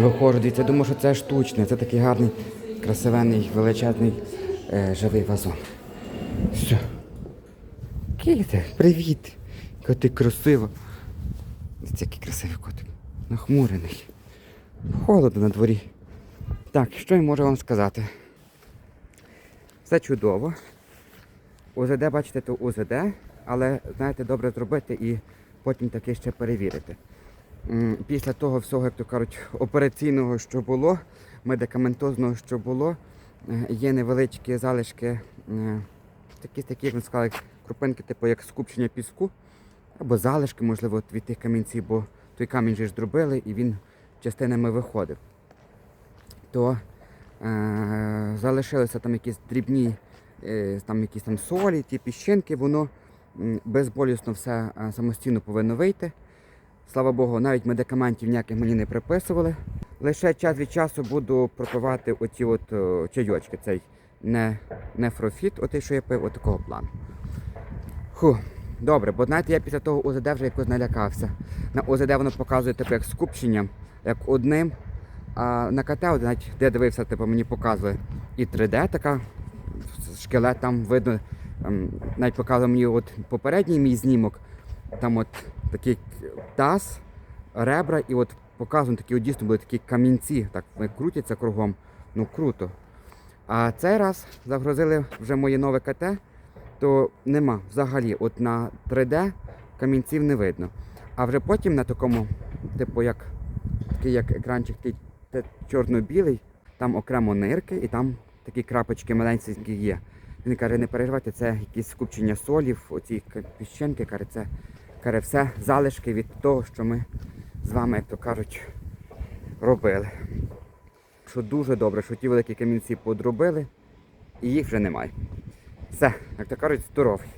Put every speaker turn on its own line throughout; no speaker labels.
Виходжу, дивіться, думаю, що це штучне, це такий гарний, красивенний, величезний е, живий вазон. Все. Кіте, привіт. Яка ти красива. Дивіться, який красивий котик. Нахмурений. Холодно на дворі. Так, що я можу вам сказати? Все чудово. УЗД, бачите, то УЗД, але знаєте, добре зробити і потім таки ще перевірити. Після того всього, як то кажуть, операційного, що було, медикаментозного, що було, е, є невеличкі залишки, такі, такі, як ми сказали, крупинки, типу як скупчення піску, або залишки, можливо, від тих камінців, бо той камінь же ж дробили і він частинами виходив. То е, залишилися там якісь дрібні е, там якісь там солі, ті піщинки, воно безболісно все е, самостійно повинно вийти. Слава Богу, навіть медикаментів ніяких мені не приписували. Лише час від часу буду пропивати оті от чайочки, цей не, нефрофіт, отий, що я пив, от плану. Фу, добре, бо знаєте, я після того УЗД вже якось налякався. На УЗД воно показує типу як скупченням, як одним. А на КТ, навіть, де дивився, типу, мені показує і 3D така, шкелет там видно, ем, навіть показував мені от попередній мій знімок, там от такий таз, ребра, і от показано такі от дійсно були такі камінці, так вони крутяться кругом. Ну круто. А цей раз загрузили вже моє нове КТ, то нема взагалі. От на 3D камінців не видно. А вже потім на такому, типу, як такий як екранчик чорно-білий, там окремо нирки і там такі крапочки маленькі є. Він каже, не переживайте, це якісь скупчення солів, оці піщинки, каже, це каже, все залишки від того, що ми з вами, як то кажуть, робили. Що дуже добре, що ті великі камінці подробили і їх вже немає. Все, як то кажуть, здоровий.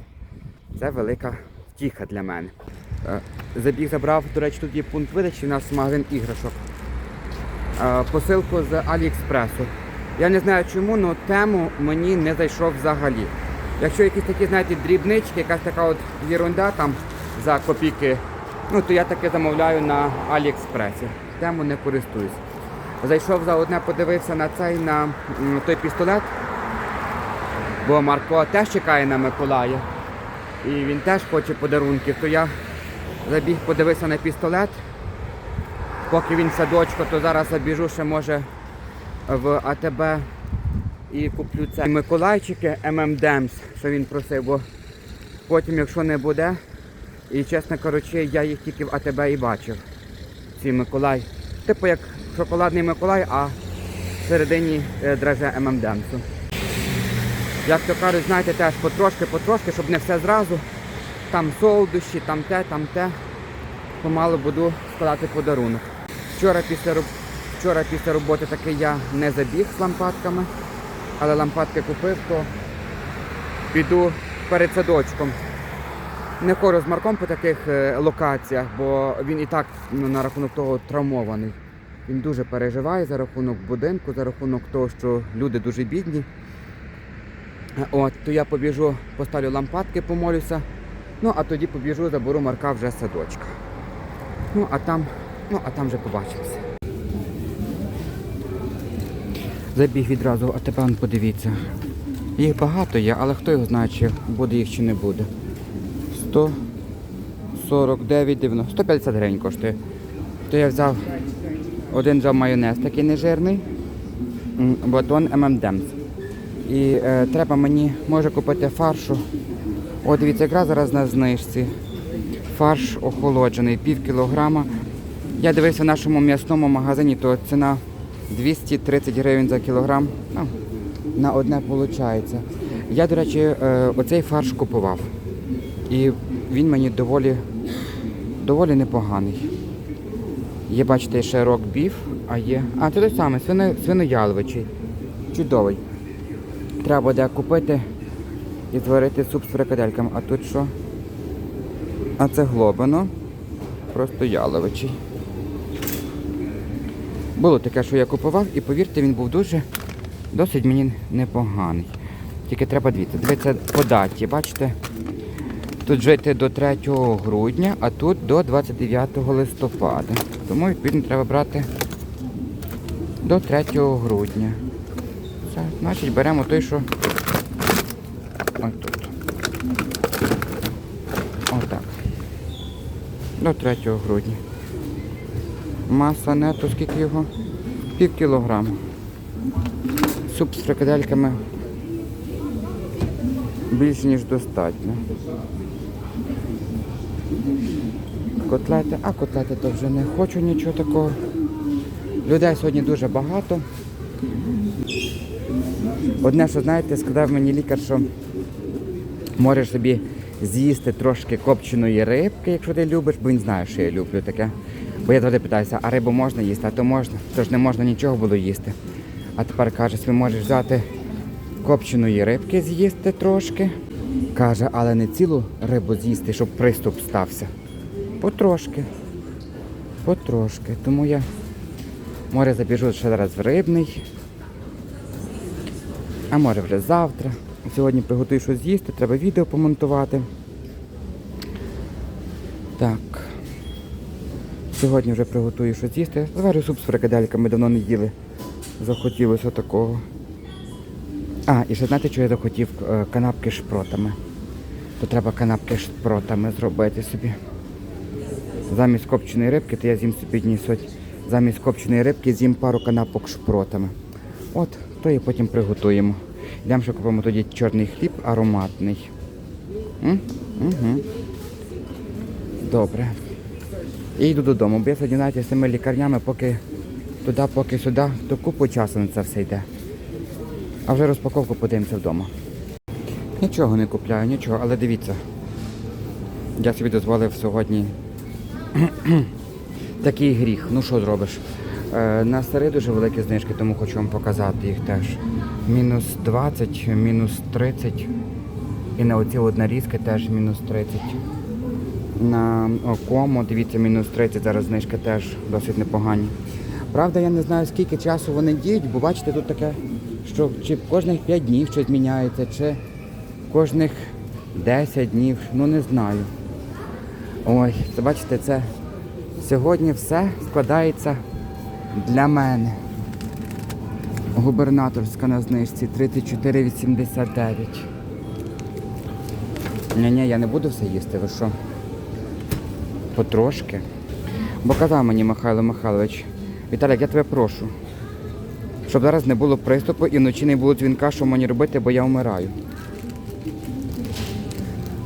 Це велика втіха для мене. Е, Забіг забрав, до речі, тут є пункт видачі, у нас магазин іграшок. Е, Посилку з Аліекспресу. Я не знаю чому, але тему мені не зайшов взагалі. Якщо якісь такі, знаєте, дрібнички, якась така от єрунда там за копійки, ну то я таке замовляю на Аліекспресі. Тему не користуюсь. Зайшов за одне, подивився на цей на той пістолет, бо Марко теж чекає на Миколая. І він теж хоче подарунків, то я забіг, подивився на пістолет. Поки він в то зараз забіжу ще може в АТБ і куплю це Миколайчики ММДемс, що він просив, бо потім, якщо не буде, і чесно кажучи, я їх тільки в АТБ і бачив. Ці Миколай. Типу як шоколадний Миколай, а всередині е, драже ММДемсу. Як то кажуть, знаєте, теж потрошки, потрошки, щоб не все зразу. Там солодощі, там те, там те. Помалу буду складати подарунок. Вчора після, роб- Вчора після роботи таки я не забіг з лампадками, але лампадки купив, то піду перед садочком. Не з Марком по таких е, локаціях, бо він і так ну, на рахунок того травмований. Він дуже переживає за рахунок будинку, за рахунок того, що люди дуже бідні. От, то я побіжу, поставлю лампадки, помолюся. Ну, а тоді побіжу, заберу Марка вже садочка. Ну, а там, ну, а там вже побачимося. Забіг відразу, а тепер подивіться. Їх багато є, але хто його знає, чи буде їх, чи не буде. 149, 90, 150 гривень коштує. То я взяв один взяв майонез такий нежирний, батон ММДемс. І е, треба мені, може купити фаршу. О, дивіться, якраз зараз на знижці. Фарш охолоджений, пів кілограма. Я дивився в нашому м'ясному магазині, то ціна 230 гривень за кілограм. Ну, на одне виходить. Я, до речі, е, оцей фарш купував. І він мені доволі, доволі непоганий. Є, бачите, ще рок біф, а є. А, це той самий, свино, свинояловичий. Чудовий. Треба буде купити і зварити суп з фрикадельками. А тут що? А це глобино. Просто яловичий. Було таке, що я купував, і повірте, він був дуже досить мені непоганий. Тільки треба дивіться. Дивіться по даті, бачите? Тут жити до 3 грудня, а тут до 29 листопада. Тому відповідно треба брати до 3 грудня. Все, значить беремо той, що ось тут. Отак. До 3 грудня. Маса нету, скільки його? Пів кілограма. Суп з фрикадельками більш ніж достатньо. Котлети, а котлети то вже не хочу нічого такого. Людей сьогодні дуже багато. Одне, що знаєте, сказав мені лікар, що можеш собі з'їсти трошки копченої рибки, якщо ти любиш, бо він знає, що я люблю таке. Бо я завжди питаюся, а рибу можна їсти, а то можна, то ж не можна нічого було їсти. А тепер каже, собі можеш взяти копченої рибки з'їсти трошки. Каже, але не цілу рибу з'їсти, щоб приступ стався. Потрошки. Потрошки. Тому я може забіжу ще зараз в рибний. А може вже завтра. Сьогодні приготую щось з'їсти, треба відео помонтувати. Так. Сьогодні вже приготую щось з'їсти. Зварю суп з фрикадельками, давно не їли. Захотілося такого. А, і ще знаєте, що я захотів Е, канапки з шпротами. То треба канапки з шпротами зробити собі. Замість копченої рибки, то я з'їм собі дні. Замість копченої рибки з'їм пару канапок шпротами. От, то і потім приготуємо. Йдемо ще купимо тоді чорний хліб ароматний. Угу. Добре. І йду додому, бо я сьогодні знаєте, з цими лікарнями, поки туди, поки сюди, то купу часу на це все йде. А вже розпаковку подивимося вдома. Нічого не купляю, нічого, але дивіться. Я собі дозволив сьогодні такий гріх. Ну що зробиш? Е, на старі дуже великі знижки, тому хочу вам показати їх теж. Мінус 20, мінус 30. І на оці от нарізки теж мінус 30. На кому, дивіться, мінус 30, зараз знижки теж досить непогані. Правда, я не знаю, скільки часу вони діють, бо бачите, тут таке, що чи кожних 5 днів щось міняється, чи кожних 10 днів, ну не знаю. Ой, це бачите, це сьогодні все складається для мене. Губернаторська на знижці 34,89. Ні-ні, я не буду все їсти, ви що? Потрошки. Бо казав мені Михайло Михайлович, Віталік, я тебе прошу, щоб зараз не було приступу і вночі не було дзвінка, що мені робити, бо я вмираю.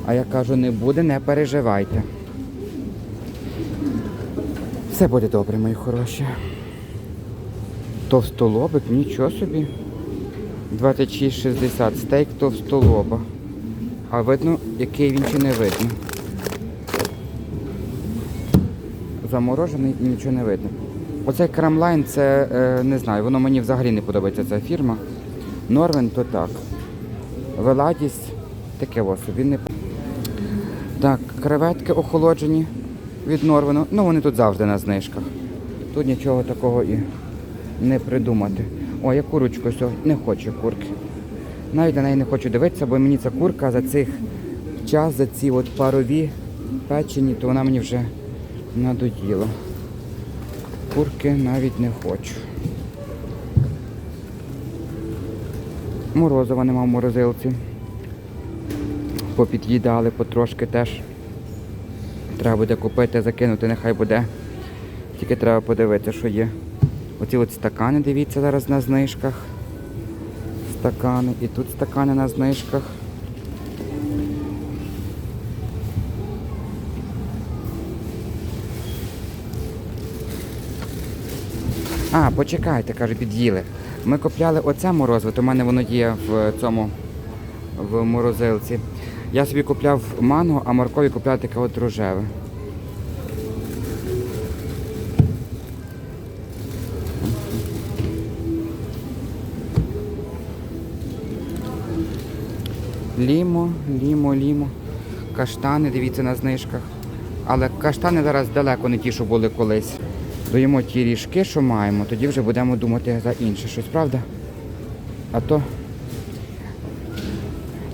А я кажу, не буде, не переживайте. Все буде добре, мої хороші. Товстолобик, нічого собі. 26,60. Стейк товстолоба. А видно, який він чи не видно. Заморожений і нічого не видно. Оцей крамлайн, це е, не знаю, воно мені взагалі не подобається ця фірма. Норвен то так. Веладіс таке ось собі не. Так, креветки охолоджені від Норвену. Ну вони тут завжди на знижках. Тут нічого такого і не придумати. О, я курочку сьогодні не хочу курки. Навіть на неї не хочу дивитися, бо мені ця курка за цих час, за ці от парові печені, то вона мені вже надоїла. Курки навіть не хочу. Морозива нема в морозилці. Попід'їдали потрошки теж. Треба буде купити, закинути, нехай буде. Тільки треба подивитися, що є. Оці от стакани, дивіться, зараз на знижках. Стакани. І тут стакани на знижках. А, почекайте, каже, під'їли. Ми купляли оце морозиво, то в мене воно є в цьому в морозилці. Я собі купляв манго, а моркові купляв таке от рожеве. Лімо, лімо, лімо. Каштани, дивіться на знижках. Але каштани зараз далеко не ті, що були колись. Доїмо ті ріжки, що маємо, тоді вже будемо думати за інше щось, правда? А то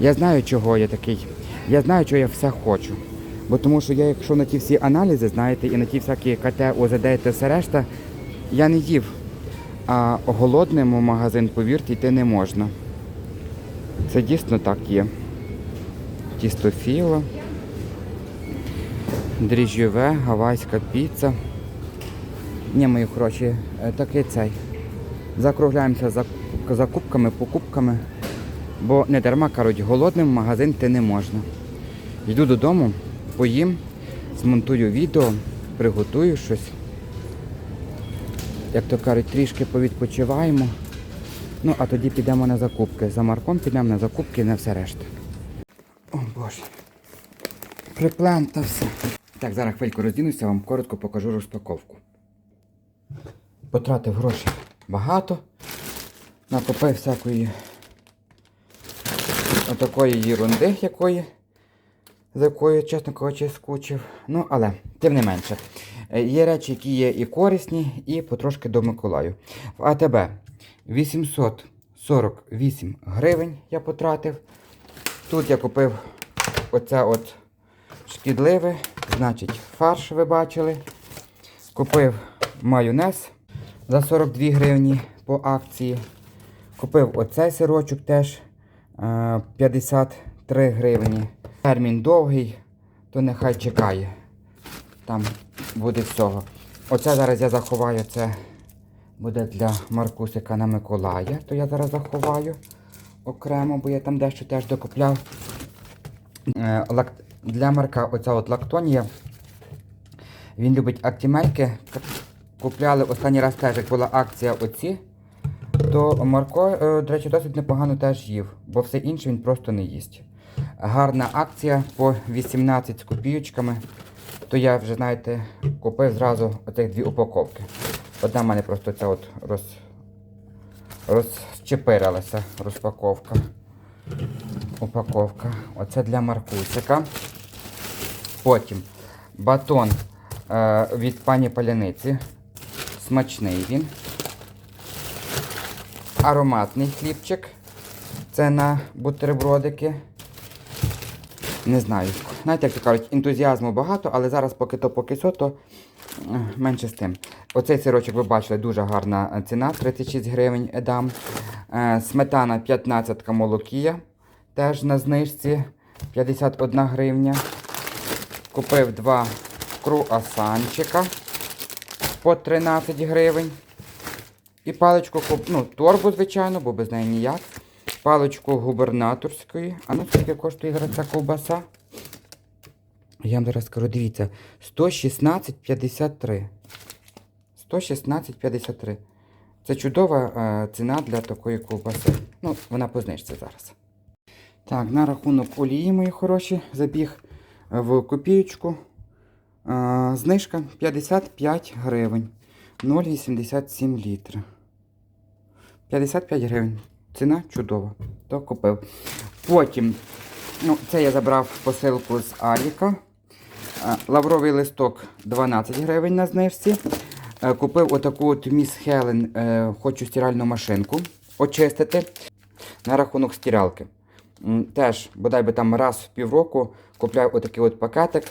я знаю, чого я такий. Я знаю, чого я все хочу. Бо тому що я, якщо на ті всі аналізи, знаєте, і на ті всякі КТ, ОЗД і все решта, я не їв А голодним у магазин, повірте, йти не можна. Це дійсно так є. Тісто філо, дріжджове, гавайська піца. Ні, мої хороші, е, такий цей. Закругляємося за закупками, покупками, бо не дарма кажуть, голодним в магазин йти не можна. Йду додому, поїм, змонтую відео, приготую щось. Як то кажуть, трішки повідпочиваємо. Ну, а тоді підемо на закупки. За Марком підемо на закупки і на все решта. О Боже. Приплентався. Так, зараз хвильку роздінуся, вам коротко покажу розпаковку. Потратив грошей багато. Накопив всякої отакої єрунди, якої, за якою, чесно кажучи, скучив. Ну, але, тим не менше, е, є речі, які є і корисні, і потрошки до Миколаю. В АТБ 848 гривень я потратив. Тут я купив оце от шкідливе, значить фарш ви бачили. Купив майонез за 42 гривні по акції. Купив оцей сирочок теж 53 гривні. Термін довгий, то нехай чекає. Там буде всього. Оце зараз я заховаю, це буде для Маркусика на Миколая. То я зараз заховаю окремо, бо я там дещо теж докупляв. Е, Для Марка оця от лактонія. Він любить актімельки. Купляли останній раз теж, як була акція оці. То Марко, е, до речі, досить непогано теж їв, бо все інше він просто не їсть. Гарна акція по 18 з копійочками. То я вже, знаєте, купив зразу оцих дві упаковки. Одна в мене просто ця от роз... розчепирилася розпаковка. Упаковка. Оце для Маркусика. Потім батон е, від пані Паляниці. Смачний він. Ароматний хлібчик. Це на бутербродики. Не знаю. Знаєте, як то кажуть, ентузіазму багато, але зараз поки то поки сьо, то е, менше з тим. Оцей сирочок ви бачили, дуже гарна ціна, 36 гривень дам. Е, Сметана 15 молокія. Теж на знижці 51 гривня. Купив два круасанчика по 13 гривень. І паличку, ну, торбу, звичайно, бо без неї ніяк. Паличку губернаторської. А ну скільки коштує зараз ця ковбаса? Я вам зараз скажу, дивіться, 116,53. 116,53. Це чудова е, ціна для такої ковбаси. Ну, вона по знижці зараз. Так, на рахунок олії, мої хороші, забіг в копієчку. Е, знижка 55 гривень. 0,87 літра. 55 гривень. Ціна чудова. То купив. Потім, ну, це я забрав посилку з Аліка. Е, Лавровий листок 12 гривень на знижці. Е, Купив отаку от Міс Хелен, е, хочу стиральну машинку очистити на рахунок стиралки. Теж, бодай би там раз в півроку купляю отакий от пакетик,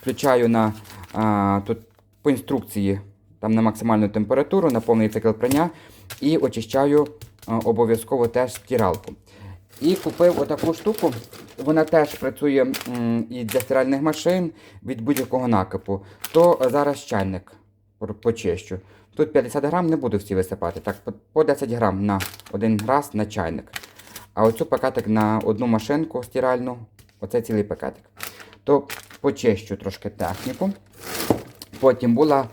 включаю на а, тут по інструкції там на максимальну температуру, на повний цикл прання і очищаю обов'язково теж стиралку. І купив отаку штуку. Вона теж працює і для стиральних машин від будь-якого накипу. То е, зараз чайник почищу. Тут 50 грам не буду всі висипати. Так, по- по 10 грам на один раз на чайник. А оцю пакетик на одну машинку стиральну, оце цілий пакетик. То почищу трошки техніку. Потім була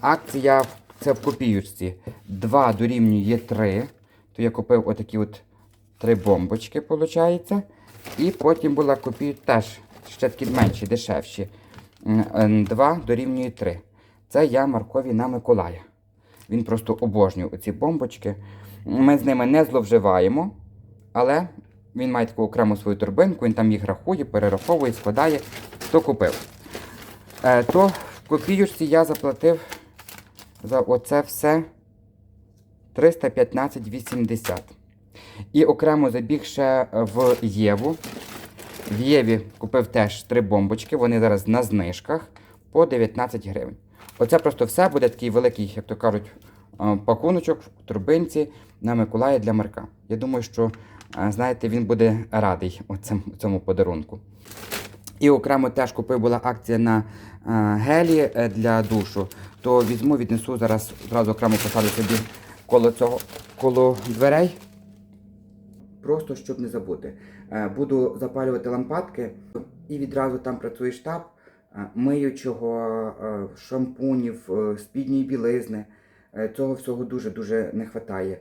акція, це в копійочці. 2 дорівнює 3. То я купив отакі от три бомбочки, виходить. І потім була копію теж ще такі менші, дешевші. 2 дорівнює 3. Це я Маркові на Миколая. Він просто обожнює оці бомбочки. Ми з ними не зловживаємо, але він має таку окрему свою торбинку, він там їх рахує, перераховує, складає. То купив. Е, то в копійочці я заплатив за оце все 315,80. І окремо забіг ще в Єву. В Єві купив теж три бомбочки, вони зараз на знижках по 19 гривень. Оце просто все буде такий великий, як то кажуть, е, пакуночок в турбинці на Миколая для Марка. Я думаю, що е, знаєте, він буде радий цьому подарунку. І окремо теж купив була акція на е, гелі е, для душу, то візьму, віднесу зараз одразу окремо посаду собі коло цього коло дверей. Просто щоб не забути. Е, Буду запалювати лампадки і відразу там працює штаб миючого, шампунів, спідньої білизни. Цього всього дуже-дуже не вистачає.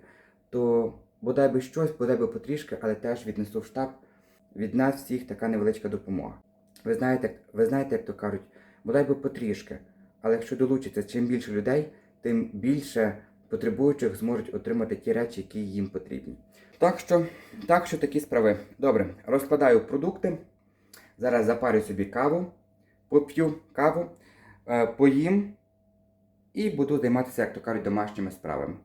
То бодай би щось, бодай би потрішки, але теж віднесу в штаб. Від нас всіх така невеличка допомога. Ви знаєте, ви знаєте, як то кажуть, бодай би потрішки. Але якщо долучиться чим більше людей, тим більше потребуючих зможуть отримати ті речі, які їм потрібні. Так що, так що такі справи. Добре, розкладаю продукти. Зараз запарю собі каву, поп'ю каву, е, поїм і буду займатися, як то кажуть, домашніми справами.